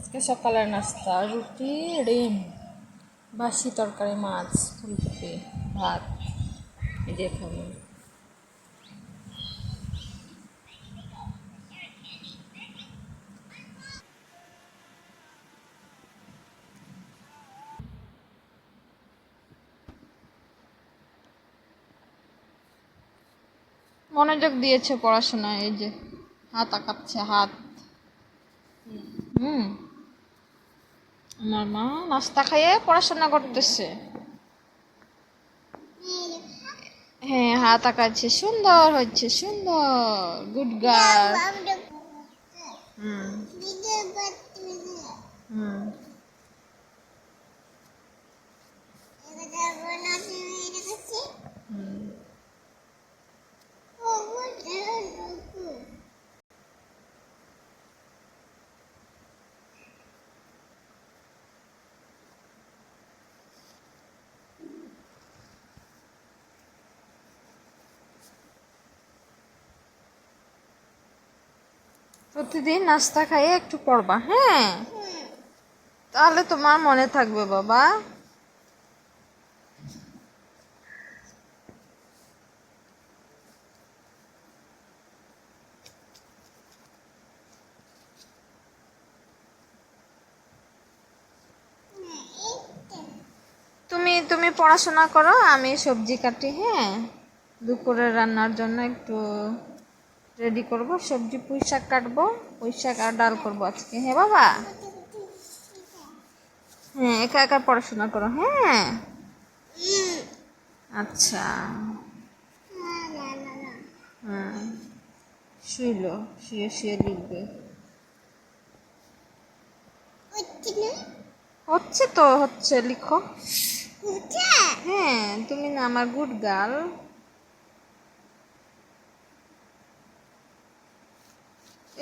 আজকে সকালের নাস্তা, রুটি, ডিম, বাসি তরকারি, মাছ, ফুলকপি, ভাত দিয়ে খাব। মনোযোগ দিয়েছে পড়াশোনায়, এই যে হাত আঁকাচ্ছে, হাত। হুম। আমার মা নাস্তা খাইয়ে পড়াশোনা করতেছে। হ্যাঁ হাত আঁকাচ্ছে সুন্দর হচ্ছে সুন্দর গুড গার্ল হুম। হুম হুম। প্রতিদিন নাস্তা খাইয়ে একটু পড়বা হ্যাঁ? তাহলে তোমার মনে থাকবে, বাবা। তুমি তুমি পড়াশোনা করো, আমি সবজি কাটি হ্যাঁ? দুপুরে রান্নার জন্য একটু রেডি করব সবজি পুঁই শাক কাটবো পুঁই শাক আর ডাল করব আজকে। হ্যাঁ বাবা? হ্যাঁ একা একা পড়াশোনা করো হ্যাঁ? আচ্ছা। হ্যাঁ শুইলো শুয়ে শুয়ে লিখবে। হচ্ছে তো হচ্ছে লিখো। হ্যাঁ তুমি না আমার গুড গার্ল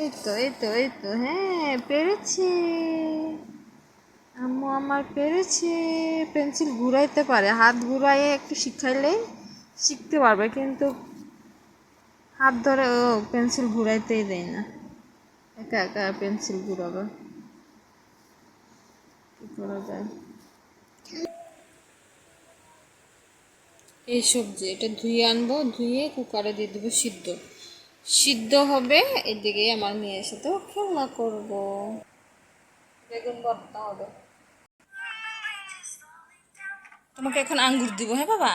এই তো এই তো এই তো হ্যাঁ পেরেছি। আম্মু আমার পেরেছে। পেন্সিল ঘুরাইতে পারে, হাত ঘুরাইয়ে একটু শিখাইলে শিখতে পারবে, কিন্তু হাত ধরে, ও, পেন্সিল ঘুরাইতেই দেয় না। একা একা পেন্সিল ঘুরাবে। কি করা যায়? এই সবজি, এটা ধুয়ে আনব, ধুয়ে কুকারে দিয়ে দেবো সিদ্ধ। সিদ্ধ হবে। এদিকে আমার মেয়ের সাথেও খেলা করব। বেগুন ভর্তা হবে। তোমাকে এখন আঙ্গুর দিব হ্যাঁ বাবা?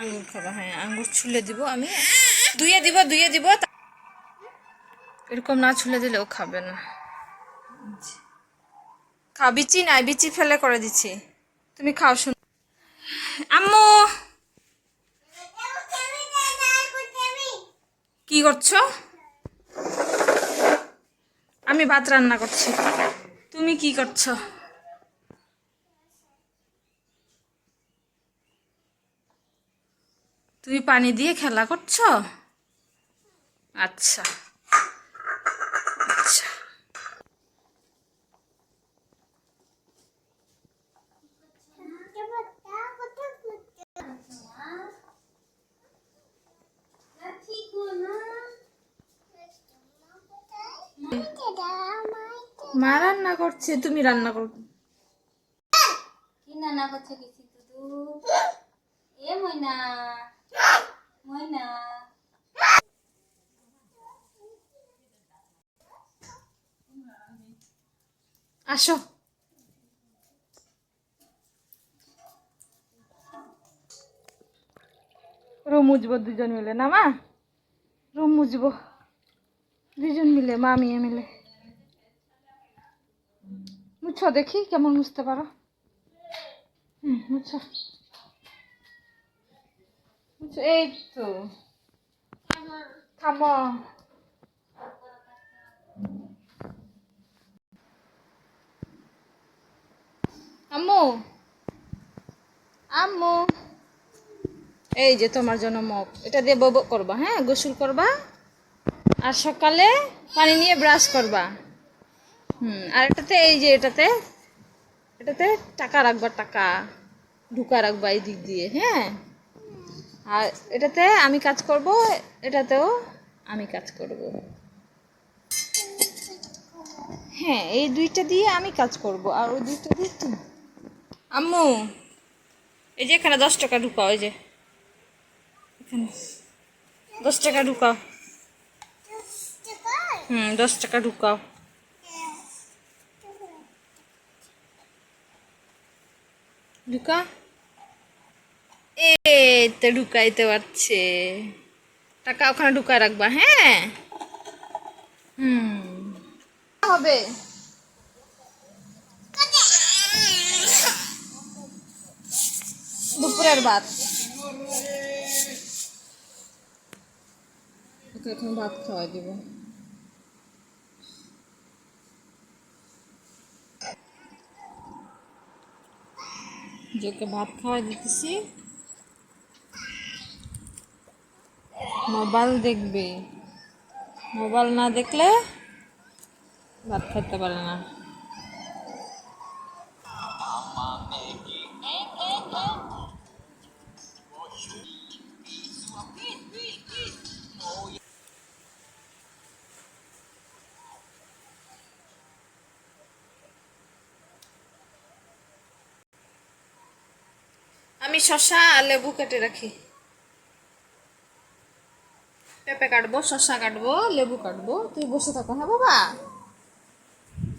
আঙ্গুর খাবা হ্যাঁ আঙ্গুর ছুলে দিব আমি। ধুয়ে দিব ধুয়ে দিব এরকম না ছুলে দিলেও খাবে না। খাও, বিচি নাই, বিচি ফেলে করে দিচ্ছি। তুমি খাও, শুন আম্মু! কি করছ? আমি ভাত রান্না করছি। তুমি কি করছ? তুমি পানি দিয়ে খেলা করছ? আচ্ছা। মা রান্না করছে তুমি রান্না করো। কি নানা করছে কিছু দুদু এ ময়না ময়না। আসো। রুম মুজবো দুজন মিলে না মা? রুম মুজবো। দুজন মিলে মা মেয়ে মিলে। মুছো দেখি কেমন মুছতে পারো। হুম মুছো এই তো। থামো। আম্মু। আম্মু। এই যে তোমার জন্য মগ। এটা দিয়ে বব করবা হ্যাঁ? গোসল করবা। আর সকালে পানি নিয়ে ব্রাশ করবা। হুম, আর এটাতে এই যে এটাতে এটাতে টাকা রাখবা, টাকা ঢুকা রাখবা এই দিক দিয়ে হ্যাঁ? আর এটাতে আমি কাজ করব, এটাতেও আমি কাজ করব। হ্যাঁ এই দুইটা দিয়ে আমি কাজ করব, আর ওই দুইটা দিয়ে তুমি। আম্মু, এই যে এখানে দশ টাকা ঢুকাও, এই যে। এখানে দশ টাকা ঢুকাও। হুম, দশ টাকা ঢুকাও। ঢুকা? এই তো ঢুকাইতে পারছে। টাকা ওখানে ঢুকায় রাখবা হ্যাঁ? হুম। হবে। দুপুরের ভাত। এখন ভাত খাওয়া দিব। যে ভাত খাওয়া দিতেছি। মোবাইল দেখবে। মোবাইল না দেখলে ভাত খেতে পারে না। আমি শশা আর লেবু কেটে রাখি। পেঁপে কাটবো, শশা কাটবো, লেবু কাটবো। তুই বসে থাকো হ্যাঁ বাবা?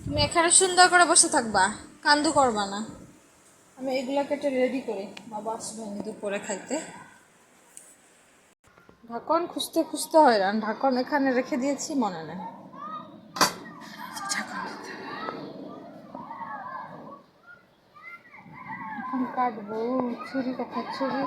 তুমি এখানে সুন্দর করে বসে থাকবা, কান্দু করবা না। আমি এগুলো কেটে রেডি করি। বাবা আসবে দুপুরে খাইতে। ঢাকন খুঁজতে খুঁজতে হয়রান। ঢাকন এখানে রেখে দিয়েছি, মনে নেই। কাটবো ছুরি কথা ছুরি?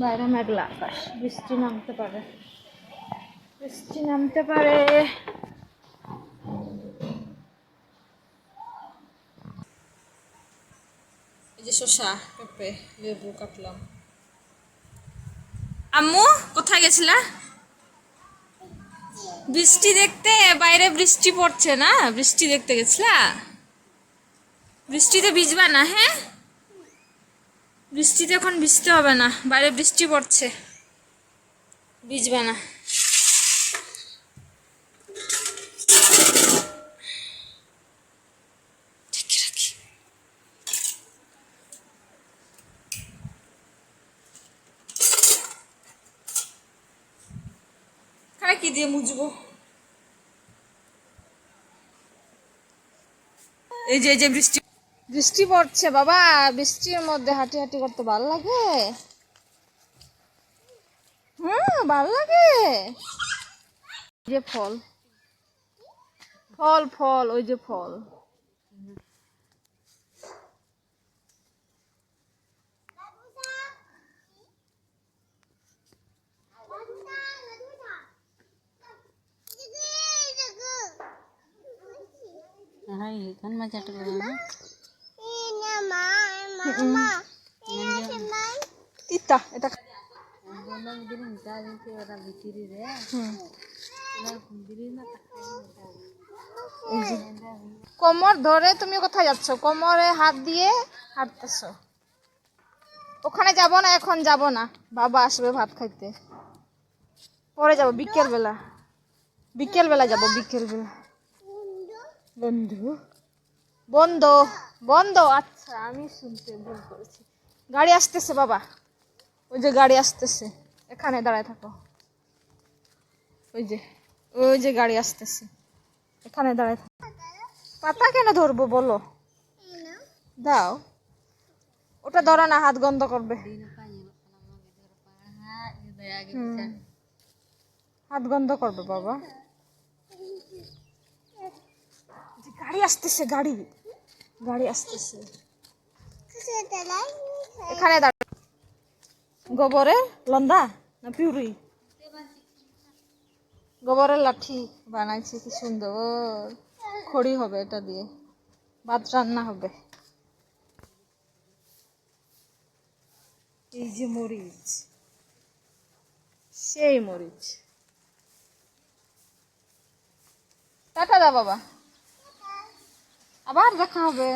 বাইরে মেঘলা আকাশ বৃষ্টি নামতে পারে। বৃষ্টি নামতে পারে। শসা পেঁপে, লেবু কাটলাম। আম্মু, কোথায় গেছিলা? বৃষ্টি দেখতে, বাইরে বৃষ্টি পড়ছে না? বৃষ্টি দেখতে গেছিলা? বৃষ্টিতে ভিজবা না হ্যাঁ? বৃষ্টিতে এখন ভিজতে হবে না, বাইরে বৃষ্টি পড়ছে। ভিজবে না। এখানে কি দিয়ে মুজবো এই যে এই যে বৃষ্টি। বৃষ্টি পড়ছে বাবা, বৃষ্টির মধ্যে হাঁটি হাঁটি করতে ভালো লাগে। হুম, ভালো লাগে। যে ফল। ফল ফল, ওই যে ফল। এই যে। কোমর ধরে তুমি কোথায় যাচ্ছ কোমরে হাত দিয়ে হাঁটতেছ ওখানে যাব না এখন যাব না বাবা আসবে ভাত খাইতে পরে যাব বিকেল বেলা বিকেল বেলা যাব বিকেল বেলা বন্ধু? বন্ধ বন্ধ। আচ্ছা আমি শুনতে ভুল করেছি। গাড়ি আসতেছে, বাবা। ওই যে গাড়ি আসতেছে। এখানে দাঁড়ায় থাকো। ওই যে ওই যে গাড়ি আসতেছে। এখানে দাঁড়ায় থাকো। পাতা কেন ধরবো, বলো? দাও। ওটা ধরো না, হাত গন্ধ করবে। হাত গন্ধ করবে, বাবা যে গাড়ি আসতেছে, গাড়ি। গাড়ি আসতেছে। এখানে গোবরে লন্দা না পিউরি? গোবরের লাঠি বানাইছে, কি সুন্দর। খড়ি হবে এটা দিয়ে। ভাত রান্না হবে। এই যে মরিচ। সেই মরিচ। টাটা দা বাবা। আবার দেখা হবে।